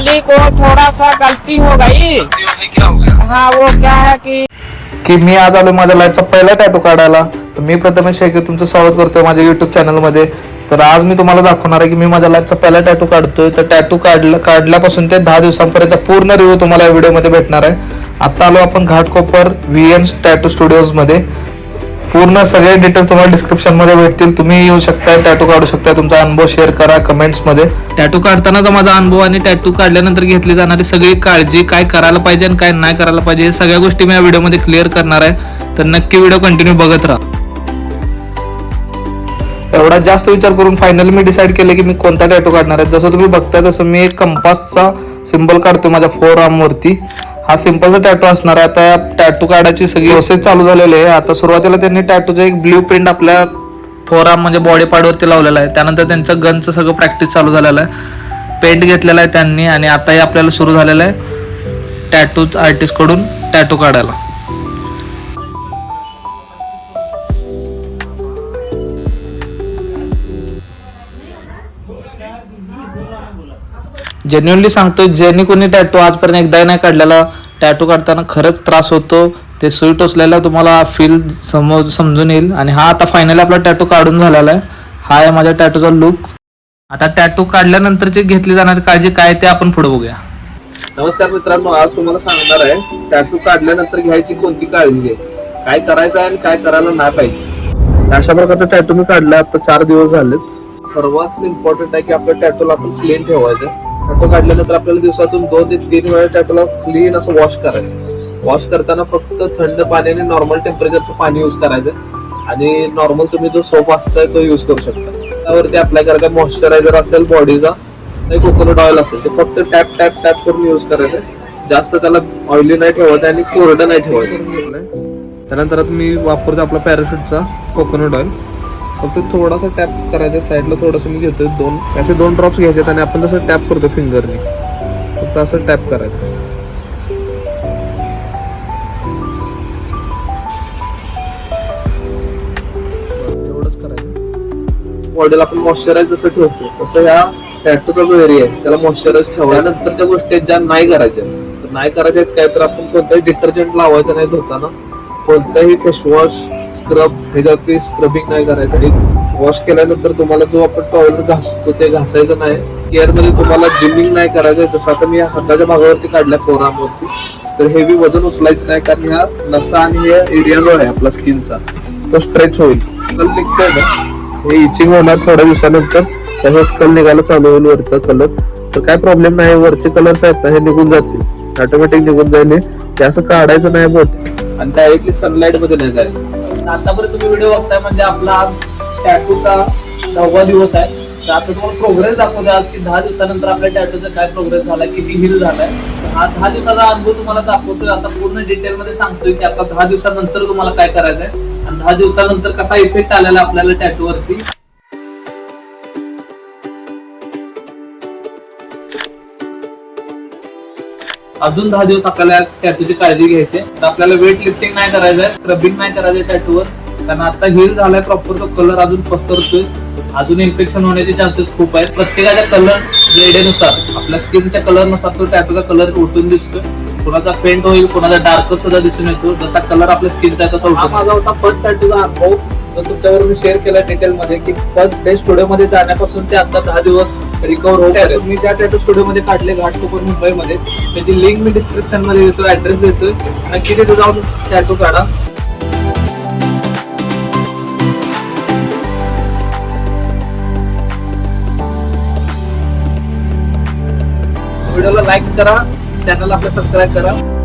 मालिक को थोड़ा सा गलती हो गई। हाँ वो क्या है कि की मी आज आलो माझ्या लाईफचा पहिला टॅटू काढायला. तर मी प्रथमेश शेळके तुमचं स्वागत करतोय माझ्या युट्यूब चॅनलमध्ये तर आज मी तुम्हाला दाखवणार आहे की मी माझ्या लाईफचा पहिला टॅटू काढतोय. तर टॅटू काढला काढल्यापासून ते दहा दिवसांपर्यंत पूर्ण रिव्ह्यू तुम्हाला या व्हिडिओमध्ये भेटणार आहे. आता आलो आपण घाटकोपर व्ही एन टॅटू स्टुडिओजमध्ये पूर्ण सगळे डिटेल्स तुम्हाला डिस्क्रिप्शनमध्ये भेटतील. तुम्ही येऊ शकता टॅटू काढू शकता तुमचा अनुभव शेअर करा कमेंट्समध्ये. टॅटू काढतानाचा माझा अनुभव आणि टॅटू काढल्यानंतर घेतली जाणारी सगळी काळजी काय करायला पाहिजे आणि काय नाही करायला पाहिजे हे सगळ्या गोष्टी मी या व्हिडिओमध्ये क्लिअर करणार आहे. तर नक्की व्हिडिओ कंटिन्यू बघत राहा. एवढा जास्त विचार करून फायनली मी डिसाईड केलं की मी कोणता टॅटू काढणार आहे. जसं तुम्ही बघताय तसं मी एक कंपासचा सिम्बल काढतो माझ्या फोर आर्म वरती. हा सिम्पलचा टॅटू असणार आहे. आता टॅटू काढायची सगळी प्रोसेस चालू झालेली आहे. आता सुरुवातीला त्यांनी टॅटूचा एक ब्ल्यू प्रिंट आपल्या फोर आर्म म्हणजे बॉडी पार्टवरती लावलेला आहे. त्यानंतर त्यांचं गनचं सगळं प्रॅक्टिस चालू झालेलं आहे. पेंट घेतलेला आहे त्यांनी आणि आताही आपल्याला सुरू झालेलं आहे. टॅटू आर्टिस्टकडून टॅटू काढायला. जेन्युनली सांगतोय ज्यांनी कोणी टॅटू आजपर्यंत एकदाही नाही काढलेला टॅटू काढताना खरंच त्रास होतो. ते सुई टोचलेला तुम्हाला फील समोर समजून येईल. आणि हा आता फायनली आपला टॅटू काढून झालेला आहे. हा आहे माझ्या टॅटूचा लुक आता टॅटू काढल्यानंतरची घेतली जाणारी काळजी काय ते आपण पुढे बघूया. नमस्कार मित्रांनो आज तुम्हाला सांगणार आहे टॅटू काढल्यानंतर घ्यायची कोणती काळजी आहे? काय करायचं आहे आणि काय करायला नाही पाहिजे? अशा प्रकारचा टॅटू मी काढला आता चार दिवस झालेत. सर्वात इम्पॉर्टंट आहे की आपल्या टॅटूला आपण क्लीन ठेवायचं. टॅटो काढल्यानंतर आपल्याला दिवसातून दोन ते तीन वेळा टॅटोला क्लीन असं वॉश करायचं. वॉश करताना फक्त थंड पाण्याने नॉर्मल टेम्परेचरचं पाणी यूज करायचं. आणि नॉर्मल तुम्ही जो सोप असताय तो यूज करू शकता. त्यावरती अप्लाय करा काय मॉइश्चरायझर असेल बॉडीचा नाही कोकोनट ऑइल असेल ते फक्त टॅप टॅप टॅप करून यूज करायचं. जास्त त्याला ऑइली नाही ठेवायचं आणि कोरडं नाही ठेवायचं. त्यानंतर मी वापरतो आपला पॅराशूटचा कोकोनट ऑइल फक्त थोडासा टॅप करायचा साईडला थोडंसं मी घेतोय दोन. असे दोन ड्रॉप्स घ्यायचे आणि आपण जसं टॅप करतो फिंगरने फक्त असं टॅप करायचं. एवढंच करायचं. बॉडीला आपण मॉइश्चरायज जसं ठेवतो तसं ह्या टॅटूचा जो एरिया आहे त्याला मॉइश्चराईज ठेवल्यानंतरच्या गोष्टी आहेत ज्या नाही करायच्या तर नाही करायच्या आहेत काय तर आपण कोणताही डिटर्जंट लावायचं नाही धुताना. कोणताही फेसवॉश स्क्रब ह्याच्यावरती स्क्रबिंग नाही करायचं. वॉश केल्यानंतर तुम्हाला जो आपण टॉवेल घासतो ते घासायचं नाही. केअरमध्ये तुम्हाला जिमिंग नाही करायचं. जसं आता मी हाताच्या भागावरती काढल्या फोरामवरती तर हेवी वजन उचलायचं नाही कारण ह्या नसा आणि हे एरिया जो आहे आपला स्किनचा तो स्ट्रेच होईल. कल निघतोय ना? हे इचिंग होणार थोड्या दिवसानंतर. त्याचा स्कल निघायला चालू होईल वरचा कलर तर काय प्रॉब्लेम नाही वरचे कलर्स आहेत ना हे निघून जातील. ऑटोमॅटिक निघून जाईल हे. ते असं काढायचं नाही बोट. आणि डायरेक्टली सनलाइटमध्ये नाही जाईल आतापर्यंत तुम्ही व्हिडिओ बघताय म्हणजे आपला आज टॅटूचा नववा दिवस आहे. तर आता तुम्हाला प्रोग्रेस दाखवतोय आज की दहा दिवसानंतर आपल्या टॅटूचा काय प्रोग्रेस झाला किती हिल झालाय. हा दहा दिवसाचा अनुभव तुम्हाला दाखवतोय. आता पूर्ण डिटेल मध्ये सांगतोय की आता दहा दिवसानंतर तुम्हाला काय करायचंय आणि दहा दिवसानंतर कसा इफेक्ट आलेला आपल्याला टॅटूवरती अजून दहा दिवस आपल्याला टॅटूची काळजी घ्यायची आहे. तर आपल्याला वेट लिफ्टिंग नाही करायचंय स्क्रबिंग नाही करायचंय टॅटूवर कारण आता हिल झालाय प्रॉपर तो कलर अजून पसरतोय. अजून इन्फेक्शन होण्याचे चान्सेस खूप आहेत. प्रत्येकाच्या कलर ग्रेडेनुसार आपल्या स्किनच्या कलरनुसार तो टॅटूचा कलर उठून दिसतोय. कोणाचा पेंट होईल कोणाचा डार्क सुद्धा दिसून येतो. जसा कलर आपल्या स्किनचा आहे तसा हा माझा होता फर्स्ट टॅटूचा अनुभव. तो तुमच्यावर मी शेअर केला डिटेल मध्ये की फर्स्ट डे स्टुडिओ मध्ये जाण्यापासून ते आता दहा दिवस रिकवर होत आहे मी ज्या टॅटू स्टुडिओ मध्ये काढले घाटकोपर मुंबईमध्ये त्याची लिंक मी डिस्क्रिप्शनमध्ये देतो ऍड्रेस देतोय. नक्की तिथे जाऊन टॅटू काढा. व्हिडिओला लाईक करा चॅनलला आपलं सबस्क्राईब करा.